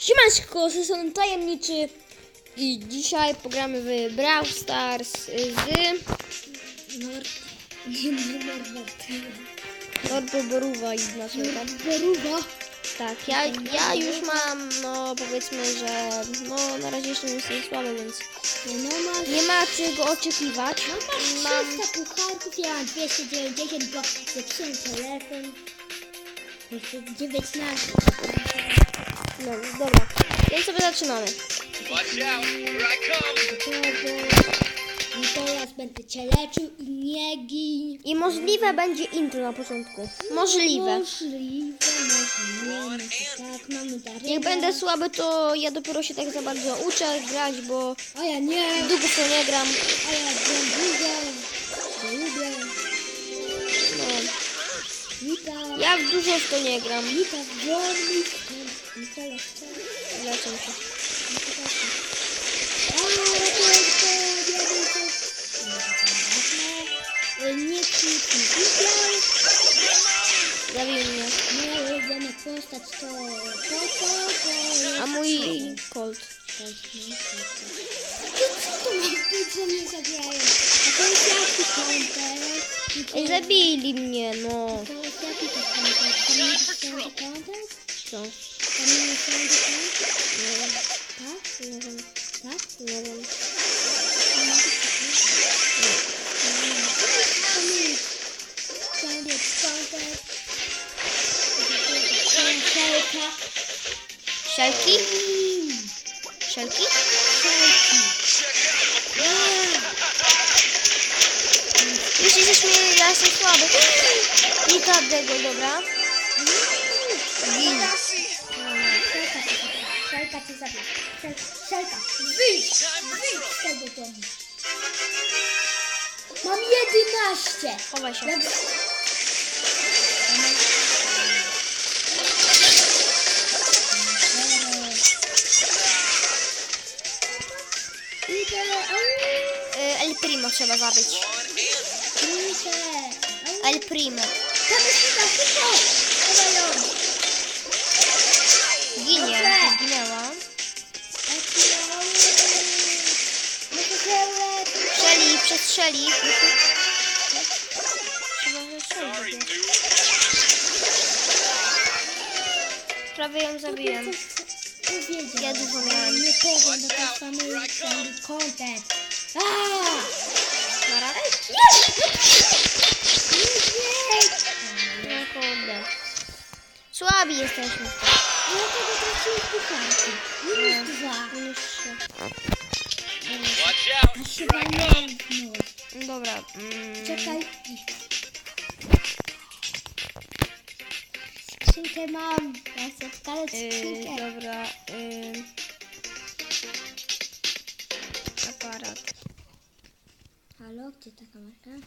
Siemanko, są tajemniczy i dzisiaj pogramy w Brawl Stars z Nord... Nie Norbert. Norbo Boruwa i naszego. Boruwa. Tak, ja, ja już mam, no powiedzmy, że no na razie jeszcze nie jestem słaby, więc No masz... nie ma czego oczekiwać. No masz Mam 300 pucharków, ja mam 290, bo zepsułem telefon. 19. no dobra, więc sobie zaczynamy. Watch out, here I teraz będę cię leczył i nie gin. I możliwe będzie intro na początku. Możliwe. Możliwe, możliwe. Tak, mamy. Jak będę słaby, to ja dopiero się tak za bardzo uczę grać, bo A ja nie. długo w to nie gram. A ja gram dużo. Bo lubię. No. Witam. Ja w dużo w to nie gram. Witam, Jordi. Nikola? Leczę się. Nie kliknij widział, Zabił mnie. moja ulubiona postać to to, to, to A mój Colt. To co to ma być, że mnie zabijają? A to jest jaki zabili mnie, no. To jest jaki to? Tam jest? Co? Tam jest sound content? Nie wiem. Tak? Nie wiem. Tak? Nie wiem. Szelki? Szelki? Już się śmieję, ja jestem słaby. I każdego, dobra. Gin. Szelka cię zabił. Szelka, wyjdź! Wyjdź z tego domu. Mam 11! Chowaj się. Jak... Idę, au, Y, El Primo trzeba zabić. idę, au. El Primo. Tam jest! Dawaj ją! Ginie. Dobrze. Zginęła. No to hełek! Strzeli, przestrzeli. Trzeba przestrzelić. Dude. Prawie ją zabiłem. Ja dużo miałem. Nie powiem, bo to content. Aaa! Nara. No kurde. Ja tego traciłem pucharki. Minus dwa. Minus trzy. A się walnąłem w. Dobra. Mm. Czekaj. Skrzynkę mam. Ja chcę wkazać Yy, skrzynkę. dobra. Yy. Aparat. Halo, gdzie ta kamerka?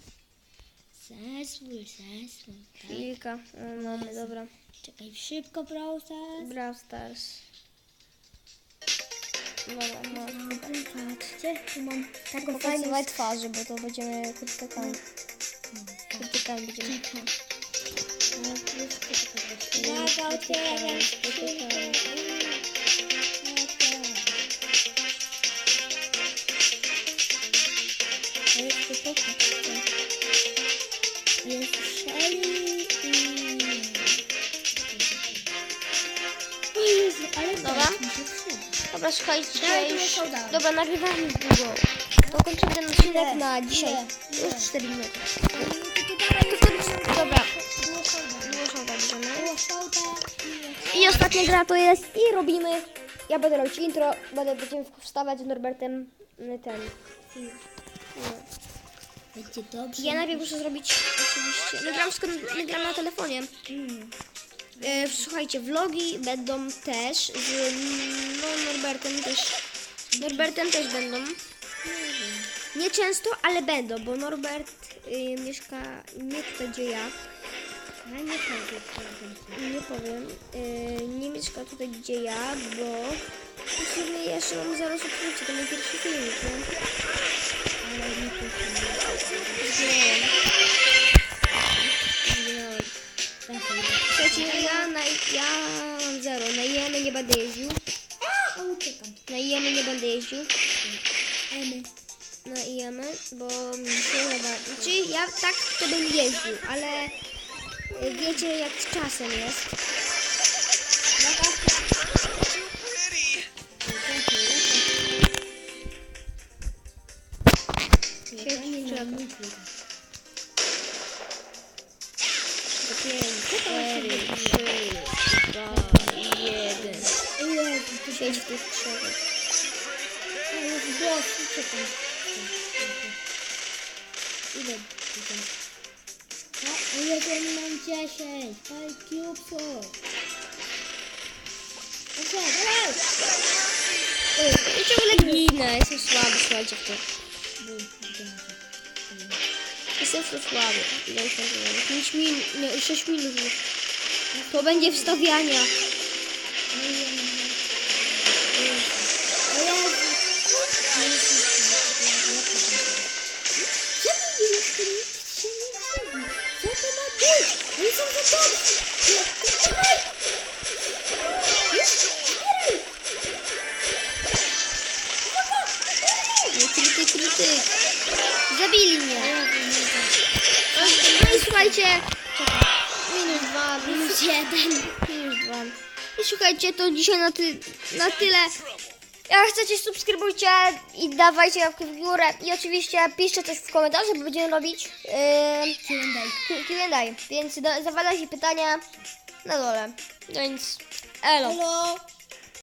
Zesłuj, zesłuj. Tak. Chwilka. Yy, mamy, dobra. Czekaj, szybko proszę. Brawl Stars. Dobra, no. Patrzcie, tu mam taką fajną Pokazywać twarzy, bo to będziemy krytykami. Krytykami będziemy. Uwaga, otwieram skrzynkę. Jest tu pokaz. Jest Shelly i... O Jezu, ale Dobra. mi się przyda. Dobra, słuchajcie, Daj, już... dużo. Dobra, nagrywamy długo. To kończymy ten odcinek na dzisiaj. Ile? Już 4 minuty. Dobra. Było bierzemy. Było szkoda i... I ostatnia gra to jest i robimy. Ja będę robić intro, będę będziemy wstawać z Norbertem y, ten. No. Będzie dobrze. Ja najpierw muszę zrobić oczywiście. Nagram skoro nagram na telefonie. E, słuchajcie, vlogi będą też z no, Norbertem też. Norbertem też będą. Nie często, ale będą, bo Norbert y, mieszka nie tutaj gdzie ja. Ja nie powiem. Nie powiem. Y, nie mieszka tutaj gdzie ja, bo w sumie jeszcze mam zero subskrypcji, to mój pierwszy filmik, nie? Ale nie powiem. Na jemy, bo mi się chyba... Znaczy ja tak to bym jeździł, ale y, wiecie jak z czasem jest. Siedź, w tych trzech. głos. Uciekam. Ile tutaj? A, oni mam 10. Five cubesów. Dobrze, dawaj. I ciągle ginę, jestem słaby, słuchajcie w to. Jestem to słaby. Ile już mam 5 minut, nie, 6 minut już. To będzie wstawiania. O Jezu. Czemu Zabili mnie. No, i słuchajcie. Minus dwa, minus jeden, minus dwa. I słuchajcie, to dzisiaj na, ty, na tyle. Jak chcecie, subskrybujcie i dawajcie łapkę w górę. I oczywiście piszcie coś w komentarzu, bo będziemy robić yy, Q&A. Więc do, zawalajcie pytania na dole. No więc, elo. Hello.